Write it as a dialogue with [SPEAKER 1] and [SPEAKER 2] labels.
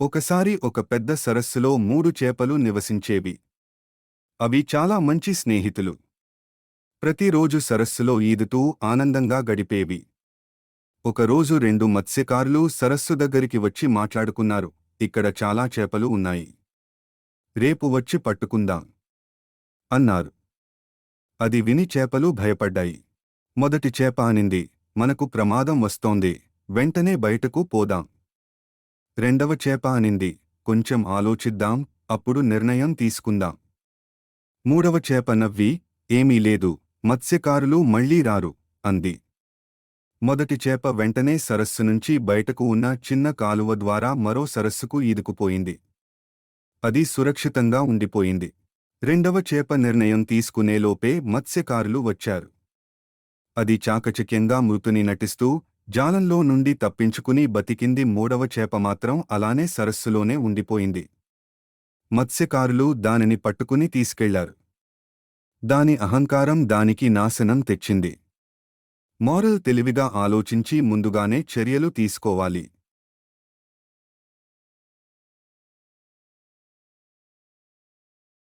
[SPEAKER 1] ఒకసారి ఒక పెద్ద సరస్సులో మూడు చేపలు నివసించేవి. అవి చాలా మంచి స్నేహితులు. ప్రతిరోజు సరస్సులో ఈదుతూ ఆనందంగా గడిపేవి. ఒకరోజు రెండు మత్స్యకారులు సరస్సు దగ్గరికి వచ్చి మాట్లాడుకున్నారు. ఇక్కడ చాలా చేపలు ఉన్నాయి. రేపు వచ్చి పట్టుకుందాం అన్నారు. అది విని చేపలు భయపడ్డాయి. మొదటి చేప అనింది. మనకు ప్రమాదం వస్తోంది. వెంటనే బయటకు పోదాం. రెండవ చేప అనింది. కొంచెం ఆలోచిద్దాం అప్పుడు నిర్ణయం తీసుకుందాం. మూడవ చేప నవ్వి ఏమీ లేదు మత్స్యకారులు మళ్ళీ రారు అంది. మొదటి చేప వెంటనే సరస్సు నుంచి బయటకు ఉన్న చిన్న కాలువ ద్వారా మరో సరస్సుకు ఈదుకుపోయింది. అది సురక్షితంగా ఉండిపోయింది. రెండవ చేప నిర్ణయం తీసుకునేలోపే మత్స్యకారులు వచ్చారు. అది చాకచక్యంగా మృతుని నటిస్తూ జాలంలో నుండి తప్పించుకుని బతికింది మూడవ చేప మాత్రం అలానే సరస్సులోనే ఉండిపోయింది. మత్స్యకారులు దానిని పట్టుకుని తీసుకెళ్ళారు. దాని అహంకారం దానికి నాశనం తెచ్చింది. మోరల్ తెలివిగా ఆలోచించి ముందుగానే చర్యలు తీసుకోవాలి.